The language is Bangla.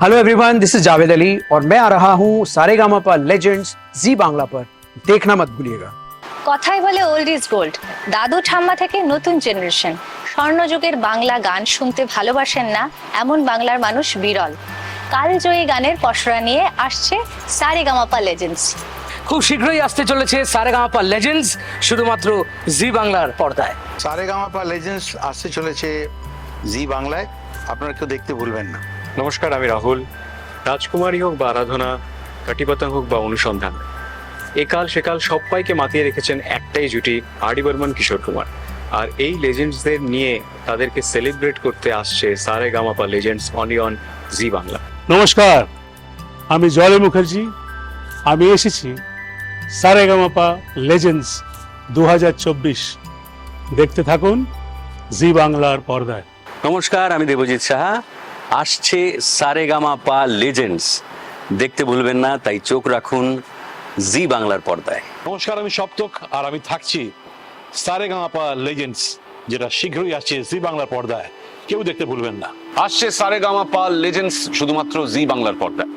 hello everyone this is Javed Ali और मैं आ रहा हूँ सारेगामा पर लेजेंड्स जी बांग्ला पर देखना मत भूलिएगा কথাই বলে ওল্ড ইজ গোল্ড দাদু ঠাম্মা থেকে নতুন জেনারেশন স্বর্ণযুগের বাংলা গান শুনতে ভালোবাসেন না এমন বাংলার মানুষ বিরল কালজয়ী গানের পসরা নিয়ে আসছে সারেগামাপা লেজেন্ডস খুব শীঘ্রই আসতে চলেছে সারেগামাপা লেজেন্ডস শুধুমাত্র জি বাংলার পর্দায় সারেগামাপা লেজেন্ডস আসতে চলেছে জি বাংলায় আপনারা কেউ দেখতে ভুলবেন না নমস্কার আমি রাহুল। রাজকুমারী হোক বা আরাধনা কাটিপতং হোক বা অনুসন্ধান একাল সেকাল সবাইকে মাতিয়ে রেখেছেন একটাই জুটি আরডি বর্মন কিশোর কুমার। আর এই লেজেন্ডসদের নিয়ে তাদেরকে সেলিব্রেট করতে আসছে সারে গামাপা লেজেন্ডস অনিয়ন জি বাংলা। নমস্কার আমি জয় মুখার্জি আমি এসেছি সারেগামাপা লেজেন্ডস দু হাজার চব্বিশ। দেখতে থাকুন জি বাংলার পর্দায়। নমস্কার আমি দেবজিৎ সাহা আসছে সারেগামা পা লেজেন্ডস দেখতে ভুলবেন না তাই চোখ রাখুন জি বাংলার পর্দায়। নমস্কার আমি সপ্তক আর আমি থাকছি সারেগামা পা লেজেন্ডস যেটা শীঘ্রই আসছে জি বাংলার পর্দায়। কেউ দেখতে ভুলবেন না। আসছে সারেগামা পা লেজেন্ডস শুধুমাত্র জি বাংলার পর্দায়।